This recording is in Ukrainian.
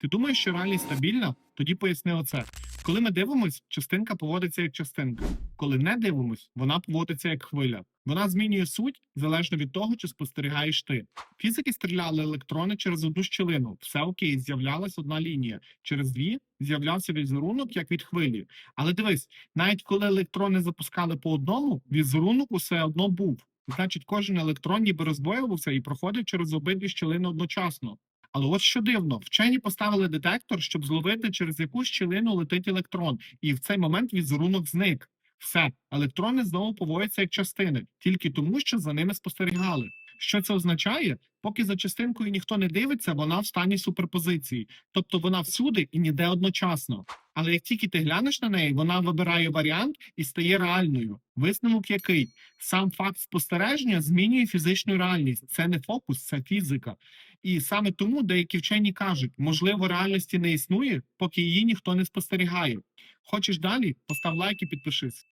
Ти думаєш, що реальність стабільна? Тоді поясни оце. Коли ми дивимось, частинка поводиться як частинка. Коли не дивимось, вона поводиться як хвиля. Вона змінює суть залежно від того, чи спостерігаєш ти. Фізики стріляли електрони через одну щілину. Все окей, з'являлась одна лінія. Через дві з'являвся візерунок, як від хвилі. Але дивись, навіть коли електрони запускали по одному, візерунок усе одно був. Значить, кожен електрон ніби роздвоювався і проходив через обидві щілини одночасно. Але от що дивно, вчені поставили детектор, щоб зловити, через яку щілину летить електрон, і в цей момент візерунок зник. Все, електрони знову поводяться як частини, тільки тому, що за ними спостерігали. Що це означає? Поки за частинкою ніхто не дивиться, вона в стані суперпозиції, тобто вона всюди і ніде одночасно. Але як тільки ти глянеш на неї, вона вибирає варіант і стає реальною. Висновок який сам факт спостереження змінює фізичну реальність. Це не фокус, це фізика. І саме тому деякі вчені кажуть, можливо, реальності не існує, поки її ніхто не спостерігає. Хочеш далі? Постав лайк і підпишись.